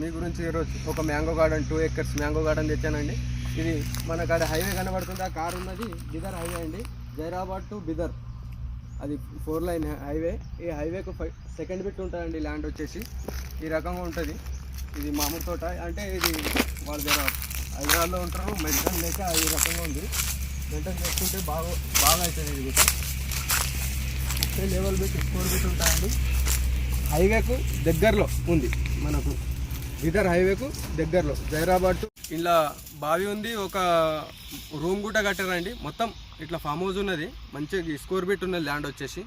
మీ గురించి ఈరోజు ఒక mango garden two acres mango garden తెచ్చానండి. ఇది మన కాడ హైవే కనబడుతుంది? ఆ కార్ ఉన్నది. బిదర్ హైవే అండి. జైరాబాద్ టు బిదర్. అది ఫోర్ లైన్ హైవే. ఈ హైవేకు సెకండ్ బిట్ ఉంటుందండి ల్యాండ్ వచ్చేసి. ఈ రకంగా ఉంటుంది. ఇది మామూలు తోట. అంటే ఇది వాళ్ళ దగ్గర హైదరాబాద్లో ఉంటారు. మెయింటైన్ లేక ఈ రకంగా ఉంది. మెయింటైన్ చేసుకుంటే బాగా బాగా అవుతుంది ఇది కూడా. లెవెల్ బిట్ ఫోర్ బిట్ ఉంటాయండి హైవేకు దగ్గరలో ఉంది మనకు. ఇదర్ హైవేకు దగ్గరలో జైరాబాద్ టు ఇలా బావి ఉంది ఒక రూమ్ కూడా కట్టారండి. మొత్తం ఇట్లా ఫామ్ హౌస్ ఉన్నది. మంచిగా స్కోర్ బిట్ ఉన్నది ల్యాండ్ వచ్చేసి.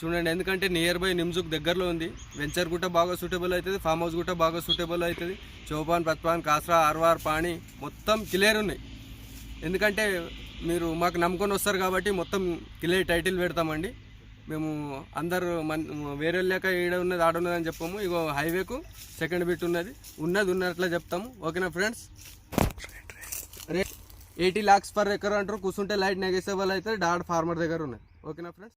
చూడండి ఎందుకంటే నియర్ బై నిమ్జుక్ దగ్గరలో ఉంది. వెంచర్ కూడా బాగా సూటబుల్ అవుతుంది ఫామ్ హౌస్ కూడా బాగా సూటబుల్ అవుతుంది. చౌపాన్ పత్పాన్ కాసరా ఆర్వార్ పాణి మొత్తం క్లియర్ ఉన్నాయి. ఎందుకంటే మీరు మాకు నమ్ముకొని వస్తారు కాబట్టి మొత్తం క్లియర్ టైటిల్ పెడతామండి. మేము అందరు మన వేరే లేక ఈడ ఉన్నది ఆడ ఉన్నది అని చెప్పాము. ఇగో హైవేకు సెకండ్ బిట్ ఉన్నది. ఉన్నది ఉన్నట్లే చెప్తాము. ఓకేనా friends? Rate eighty lakhs per acre అంటారు. కూర్చుంటే లైట్ నెగేసేబుల్ అయితే డాడ్ ఫార్మర్ దగ్గర ఉన్నది. ఓకేనా ఫ్రెండ్స్?